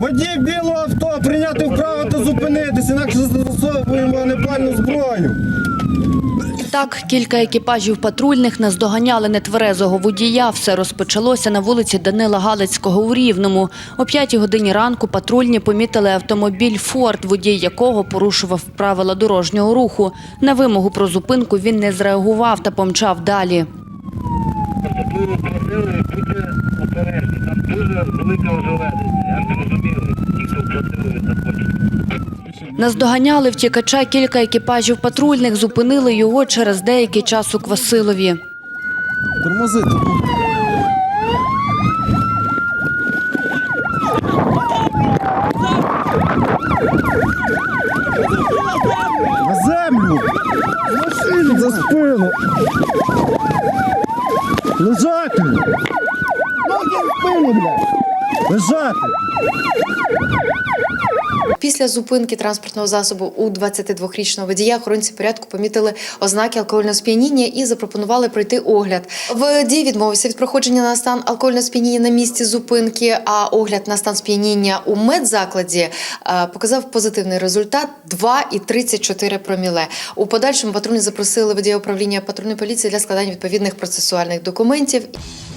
Водій білого авто прийняти вправо та зупинитися, інакше застосовуємо непальну зброю. Так, кілька екіпажів патрульних наздоганяли нетверезого водія. Все розпочалося на вулиці Данила Галицького у Рівному. О п'ятій годині ранку патрульні помітили автомобіль «Форд», водій якого порушував правила дорожнього руху. На вимогу про зупинку він не зреагував та помчав далі. Процедуру просили бути обережні. Там дуже велика ожеледиця. Наздоганяли втікача кілька екіпажів патрульних, зупинили його через деякий час у Квасилові. Тормозити. На землю! З машини за спину! Лежати! Ноги в спину, блядь! Лежати! Після зупинки транспортного засобу у 22-річного водія охоронці порядку помітили ознаки алкогольного сп'яніння і запропонували пройти огляд. Водій відмовився від проходження на стан алкогольного сп'яніння на місці зупинки. А огляд на стан сп'яніння у медзакладі е, показав позитивний результат 2,34 проміле. У подальшому патрульні запросили водія управління патрульної поліції для складання відповідних процесуальних документів.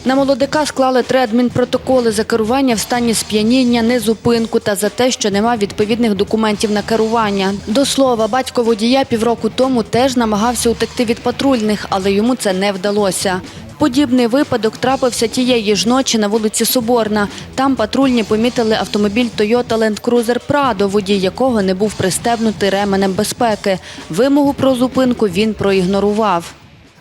На молодика склали три адмінпротоколи за керування в стані сп'яніння, незупинку та за те, що нема відповідних документів на керування. До слова, батько водія півроку тому теж намагався утекти від патрульних, але йому це не вдалося. Подібний випадок трапився тієї ж ночі на вулиці Соборна. Там патрульні помітили автомобіль Toyota Land Cruiser Prado, водій якого не був пристебнутий ременем безпеки. Вимогу про зупинку він проігнорував.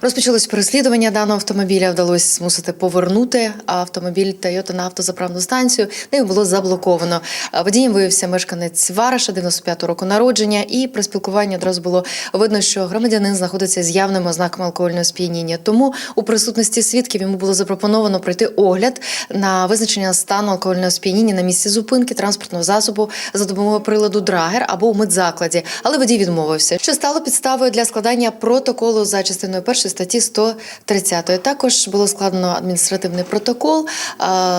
Розпочалось переслідування даного автомобіля. Вдалося змусити повернути автомобіль Toyota на автозаправну станцію, його було заблоковано. Водієм виявився мешканець Вараша, 95 року народження, і при спілкуванні одразу було видно, що громадянин знаходиться з явними ознаками алкогольного сп'яніння. Тому у присутності свідків йому було запропоновано пройти огляд на визначення стану алкогольного сп'яніння на місці зупинки транспортного засобу за допомогою приладу Драгер або у медзакладі. Але водій відмовився, що стало підставою для складання протоколу за частиною першої статті 130. Також було складено адміністративний протокол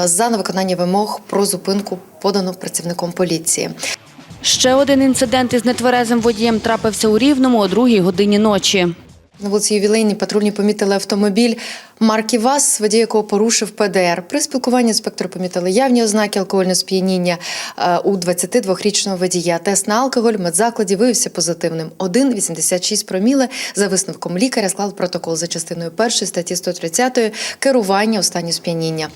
за невиконання вимог про зупинку подано працівником поліції. Ще один інцидент із нетверезим водієм трапився у Рівному о другій годині ночі. На вулиці Ювілейній патрульні помітили автомобіль марки ВАЗ, водій якого порушив ПДР. При спілкуванні інспектори помітили явні ознаки алкогольного сп'яніння е, у 22-річного водія. Тест на алкоголь в медзакладі виявився позитивним. 1,86 проміли. За висновком лікаря склав протокол за частиною першої статті 130 керування у стані сп'яніння.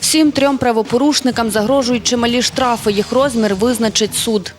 Всім трьом правопорушникам загрожують чималі штрафи. Їх розмір визначить суд.